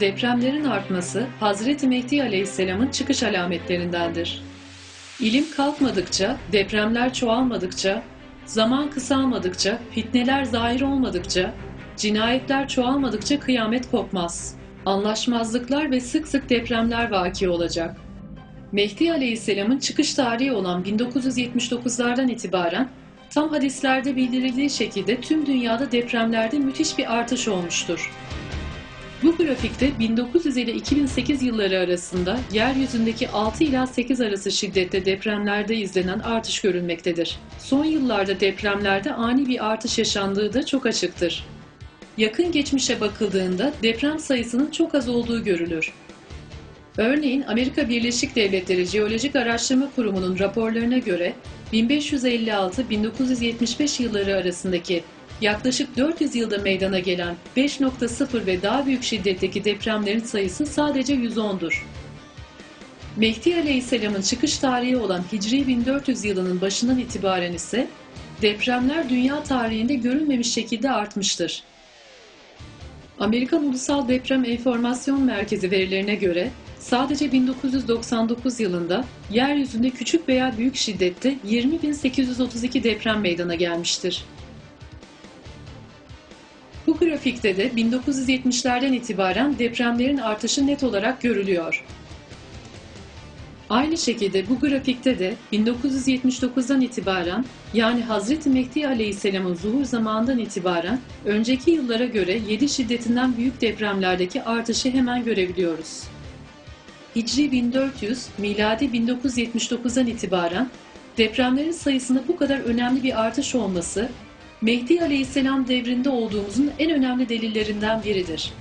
Depremlerin artması Hazreti Mehdi Aleyhisselam'ın çıkış alametlerindendir. İlim kalkmadıkça, depremler çoğalmadıkça, zaman kısalmadıkça, fitneler zahir olmadıkça, cinayetler çoğalmadıkça kıyamet kopmaz. Anlaşmazlıklar ve sık sık depremler vaki olacak. Mehdi Aleyhisselam'ın çıkış tarihi olan 1979'lardan itibaren tam hadislerde bildirildiği şekilde tüm dünyada depremlerde müthiş bir artış olmuştur. Bu grafikte 1900 ile 2008 yılları arasında yeryüzündeki 6 ila 8 arası şiddette depremlerde izlenen artış görülmektedir. Son yıllarda depremlerde ani bir artış yaşandığı da çok açıktır. Yakın geçmişe bakıldığında deprem sayısının çok az olduğu görülür. Örneğin Amerika Birleşik Devletleri Jeolojik Araştırma Kurumu'nun raporlarına göre 1556-1975 yılları arasındaki yaklaşık 400 yılda meydana gelen 5.0 ve daha büyük şiddetteki depremlerin sayısı sadece 110'dur. Mehdi Aleyhisselam'ın çıkış tarihi olan Hicri 1400 yılının başından itibaren ise depremler dünya tarihinde görülmemiş şekilde artmıştır. Amerikan Ulusal Deprem Enformasyon Merkezi verilerine göre sadece 1999 yılında yeryüzünde küçük veya büyük şiddette 20.832 deprem meydana gelmiştir. Bu grafikte de 1970'lerden itibaren depremlerin artışı net olarak görülüyor. Aynı şekilde bu grafikte de 1979'dan itibaren yani Hazreti Mehdi Aleyhisselam'ın zuhur zamanından itibaren önceki yıllara göre 7 şiddetinden büyük depremlerdeki artışı hemen görebiliyoruz. Hicri 1400, miladi 1979'dan itibaren depremlerin sayısında bu kadar önemli bir artış olması Mehdi Aleyhisselam devrinde olduğumuzun en önemli delillerinden biridir.